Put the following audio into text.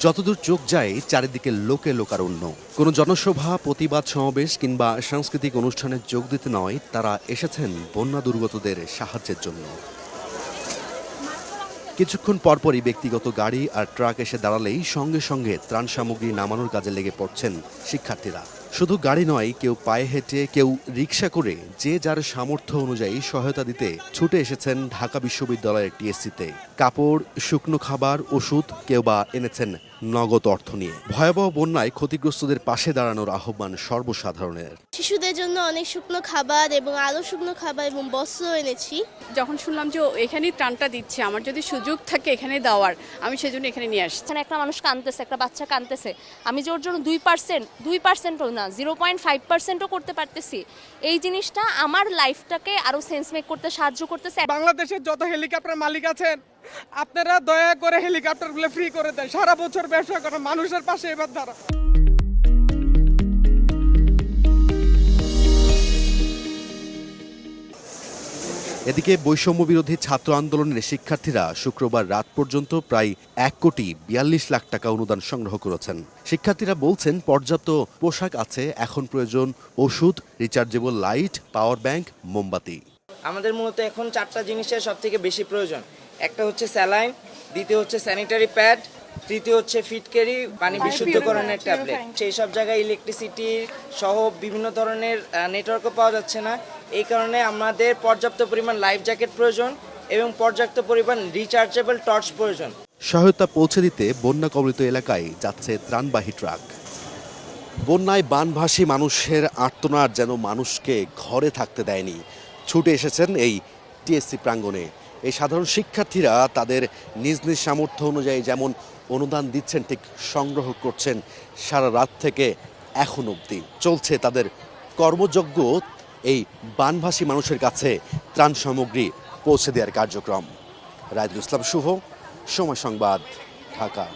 যতদূর চোখ যায়, চারিদিকে লোকে লোকারণ্য। কোনো জনসভা, প্রতিবাদ সমাবেশ কিংবা সাংস্কৃতিক অনুষ্ঠানে যোগ দিতে নয়, তারা এসেছেন বন্যা দুর্গতদের সাহায্যের জন্য। কিছুক্ষণ পরপরই ব্যক্তিগত গাড়ি আর ট্রাক এসে দাঁড়ালেই সঙ্গে সঙ্গে ত্রাণ সামগ্রী নামানোর কাজে লেগে পড়ছেন শিক্ষার্থীরা। শুধু গাড়ি নয়, কেউ পায়ে হেঁটে, কেউ রিক্সা করে যে যার সামর্থ্য অনুযায়ী সহায়তা দিতে ছুটে এসেছেন ঢাকা বিশ্ববিদ্যালয়ের টিএসসিতে। কাপড়, শুকনো খাবার, ওষুধ কেউ বা এনেছেন নগদ অর্থ নিয়ে। ভয়াবহ বন্যায় ক্ষতিগ্রস্তদের পাশে দাঁড়ানোর আহ্বান সর্বসাধারণের। শিশুদের জন্য অনেক শুকনো খাবার এবং আরও শুকনো খাবার এবং বস্ত্র এনেছি। যখন শুনলাম যে ও এখানেই ত্রাণটা দিচ্ছে আমার যদি সুযোগ থাকে এখানে দেওয়ার আমি সেজন্য এখানে নিয়ে আসছি। এখানে একটা মানুষ কাঁদতেছে একটা বাচ্চা কাঁদতেছে। আমি যে ওর জন্য দুই পার্সেন্ট দুই পার্সেন্টও না জিরো পয়েন্ট ফাইভ পার্সেন্টও করতে পারতেছি। এই জিনিসটা আমার লাইফটাকে আরও সেন্স মেক করতে সাহায্য করতেছে। বাংলাদেশের যত হেলিকপ্টার মালিক আছেন আপনারা দয়া করে হেলিকপ্টারগুলো ফ্রি করে দেন। সারা বছর ব্যবসা করে মানুষের পাশে এবার দ্বারা এদিকে বৈষম্য বিরোধী ছাত্র আন্দোলনের শিক্ষার্থীরা শুক্রবার রাত পর্যন্ত প্রায় এক কোটি বিয়াল্লিশ লাখ টাকা অনুদান সংগ্রহ করেছেন। শিক্ষার্থীরা বলছেন, পর্যাপ্ত পোশাক আছে, এখন প্রয়োজন ওষুধ রিচার্জেবল লাইট পাওয়ার ব্যাংক মোমবাতি। আমাদের মূলত এখন চারটা জিনিসের সব থেকে বেশি প্রয়োজন। একটা হচ্ছে স্যালাইন, দ্বিতীয় হচ্ছে স্যানিটারি প্যাড তৃতীয় হচ্ছে ফিটকেরি পানি বিশুদ্ধকরণের ট্যাবলেট সেই সব জায়গায় ইলেকট্রিসিটি সহ বিভিন্ন ধরনের নেটওয়ার্কও পাওয়া যাচ্ছে না। এই কারণে আমাদের পর্যাপ্ত পরিমাণ লাইফ জ্যাকেট প্রয়োজন এবং পর্যাপ্ত পরিমাণ রিচার্জেবল টর্চ প্রয়োজন। সহায়তা পৌঁছে দিতে বন্যা কবলিত এলাকায় যাচ্ছে ত্রাণবাহী ট্রাক। বন্যায় বানভাসী মানুষের আর্তনাদ যেন মানুষকে ঘরে থাকতে দেয়নি। ছুটে এসেছেন এই টিএসসি প্রাঙ্গণে। এই সাধারণ শিক্ষার্থীরা তাদের নিজ নিজ সামর্থ্য অনুযায়ী যেমন অনুদান দিচ্ছেন, ঠিক সংগ্রহ করছেন সারা রাত থেকে এখন অবধি। চলছে তাদের কর্মযজ্ঞ। এই বানভাসী মানুষের কাছে ত্রাণ সামগ্রী পৌঁছে দেওয়ার কার্যক্রম। রায়দুল ইসলাম শুভ, সময় সংবাদ, ঢাকা।